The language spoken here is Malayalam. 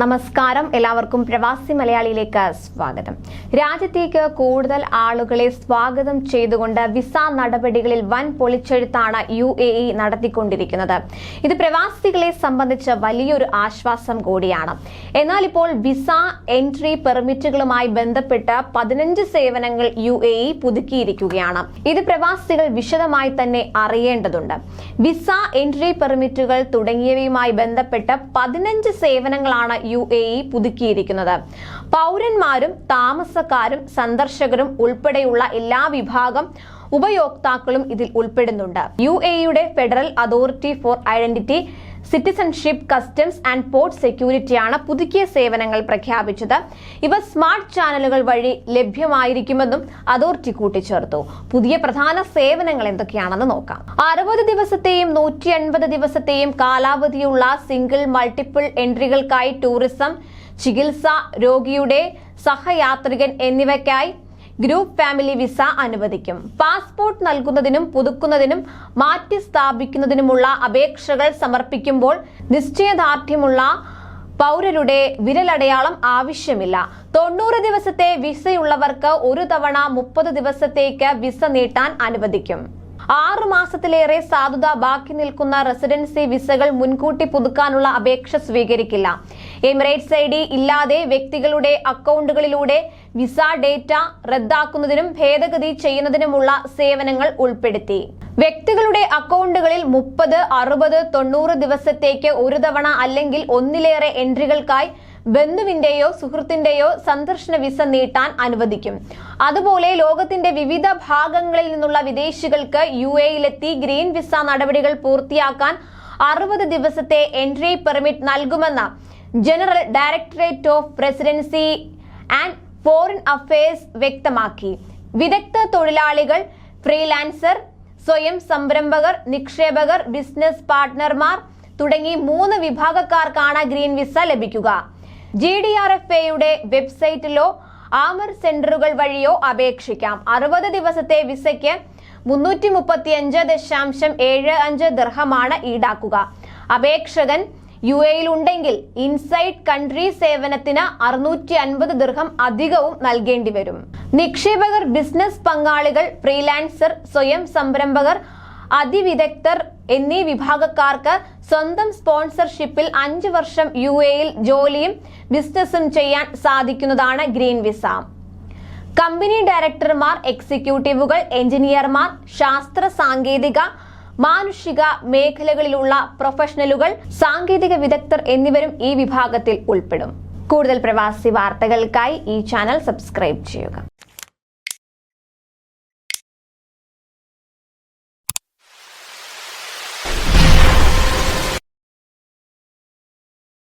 നമസ്കാരം. എല്ലാവർക്കും പ്രവാസി മലയാളിയിലേക്ക് സ്വാഗതം. രാജ്യത്തേക്ക് കൂടുതൽ ആളുകളെ സ്വാഗതം ചെയ്തുകൊണ്ട് വിസ നടപടികളിൽ വൻ പൊളിച്ചെഴുത്താണ് യു എ ഇ നടത്തിക്കൊണ്ടിരിക്കുന്നത്. ഇത് പ്രവാസികളെ സംബന്ധിച്ച് വലിയൊരു ആശ്വാസം കൂടിയാണ്. എന്നാൽ ഇപ്പോൾ വിസ എൻട്രി പെർമിറ്റുകളുമായി ബന്ധപ്പെട്ട് പതിനഞ്ച് സേവനങ്ങൾ യു എ ഇ പുതുക്കിയിരിക്കുകയാണ്. ഇത് പ്രവാസികൾ വിശദമായി തന്നെ അറിയേണ്ടതുണ്ട്. വിസ എൻട്രി പെർമിറ്റുകൾ തുടങ്ങിയവയുമായി ബന്ധപ്പെട്ട് പതിനഞ്ച് സേവനങ്ങളാണ് യു എ ഇ പുതുക്കിയിരിക്കുന്നത്. പൗരന്മാരും താമസക്കാരും സന്ദർശകരും ഉൾപ്പെടെയുള്ള എല്ലാ വിഭാഗം ഉപയോക്താക്കളും ഇതിൽ ഉൾപ്പെടുന്നുണ്ട്. യു എ ഇയുടെ federal authority for identity citizenship customs and port സെക്യൂരിറ്റിയാണ് പുതുക്കിയ സേവനങ്ങൾ പ്രഖ്യാപിച്ചത്. ഇവ സ്മാർട്ട് ചാനലുകൾ വഴി ലഭ്യമായിരിക്കുമെന്നും അതോറിറ്റി കൂട്ടിച്ചേർത്തു. പുതിയ പ്രധാന സേവനങ്ങൾ എന്തൊക്കെയാണെന്ന് നോക്കാം. അറുപത് ദിവസത്തെയും നൂറ്റി എൺപത് ദിവസത്തെയും കാലാവധിയുള്ള സിംഗിൾ മൾട്ടിപ്പിൾ എൻട്രികൾക്കായി ടൂറിസം ചികിത്സ രോഗിയുടെ സഹയാത്രികൻ എന്നിവയ്ക്കായി ഗ്രൂപ്പ് ഫാമിലി വിസ അനുവദിക്കും. പാസ്പോർട്ട് നൽകുന്നതിനും പുതുക്കുന്നതിനും മാറ്റി സ്ഥാപിക്കുന്നതിനുമുള്ള അപേക്ഷകൾ സമർപ്പിക്കുമ്പോൾ നിശ്ചയദാർഢ്യമുള്ള പൗരരുടെ വിരലടയാളം ആവശ്യമില്ല. തൊണ്ണൂറ് ദിവസത്തെ വിസയുള്ളവർക്ക് ഒരു തവണ മുപ്പത് ദിവസത്തേക്ക് വിസ നീട്ടാൻ അനുവദിക്കും. ആറു മാസത്തിലേറെ സാധുത ബാക്കി നിൽക്കുന്ന റെസിഡൻസി വിസകൾ മുൻകൂട്ടി പുതുക്കാനുള്ള അപേക്ഷ സ്വീകരിക്കില്ല. എമിറേറ്റ്സ് ഐ ഡി ഇല്ലാതെ വ്യക്തികളുടെ അക്കൗണ്ടുകളിലൂടെ വിസ ഡേറ്റ റദ്ദാക്കുന്നതിനും ഭേദഗതി ചെയ്യുന്നതിനുമുള്ള സേവനങ്ങൾ ഉൾപ്പെടുത്തി. വ്യക്തികളുടെ അക്കൗണ്ടുകളിൽ മുപ്പത് അറുപത് തൊണ്ണൂറ് ദിവസത്തേക്ക് ഒരു തവണ അല്ലെങ്കിൽ ഒന്നിലേറെ എൻട്രികൾക്കായി ബന്ധുവിന്റെയോ സുഹൃത്തിന്റെയോ സന്ദർശന വിസ നീട്ടാൻ അനുവദിക്കും. അതുപോലെ ലോകത്തിന്റെ വിവിധ ഭാഗങ്ങളിൽ നിന്നുള്ള വിദേശികൾക്ക് യു എയിലെത്തി ഗ്രീൻ വിസ നടപടികൾ പൂർത്തിയാക്കാൻ അറുപത് ദിവസത്തെ എൻട്രി പെർമിറ്റ് നൽകുമെന്ന് general directorate of presidency and foreign affairs വ്യക്തമാക്കി. വിദഗ്ധ തൊഴിലാളികൾ ഫ്രീലാൻസർ സ്വയം സംരംഭകർ നിക്ഷേപകർ ബിസിനസ് പാർട്ട്ണർമാർ തുടങ്ങി മൂന്ന് വിഭാഗക്കാർക്കാണ് ഗ്രീൻ വിസ ലഭിക്കുക. ജി ഡി ആർ എഫ് എയുടെ വെബ്സൈറ്റിലോ ആമർ സെന്ററുകൾ വഴിയോ അപേക്ഷിക്കാം. അറുപത് ദിവസത്തെ വിസയ്ക്ക് മുന്നൂറ്റി മുപ്പത്തി അഞ്ച് ദശാംശം ഏഴ് അഞ്ച് ദർഹമാണ് ഈടാക്കുക. അപേക്ഷകൻ യു എയിൽ ഉണ്ടെങ്കിൽ ഇൻസൈഡ് കൺട്രി സേവനത്തിന് അറുന്നൂറ്റി അൻപത് ദീർഘം അധികവും നൽകേണ്ടി വരും. നിക്ഷേപകർ ബിസിനസ് പങ്കാളികൾ ഫ്രീലാൻസർ സ്വയം സംരംഭകർ അതിവിദഗ്ധർ എന്നീ വിഭാഗക്കാർക്ക് സ്വന്തം സ്പോൺസർഷിപ്പിൽ അഞ്ച് വർഷം യു എയിൽ ജോലിയും ബിസിനസ്സും ചെയ്യാൻ സാധിക്കുന്നതാണ് ഗ്രീൻ വിസ. കമ്പനി ഡയറക്ടർമാർ എക്സിക്യൂട്ടീവുകൾ എഞ്ചിനീയർമാർ ശാസ്ത്ര സാങ്കേതിക മാനുഷിക മേഖലകളിലുള്ള പ്രൊഫഷണലുകൾ സാങ്കേതിക വിദഗ്ധർ എന്നിവരും ഈ വിഭാഗത്തിൽ ഉൾപ്പെടും. കൂടുതൽ പ്രവാസി വാർത്തകൾക്കായി ഈ ചാനൽ സബ്സ്ക്രൈബ് ചെയ്യുക.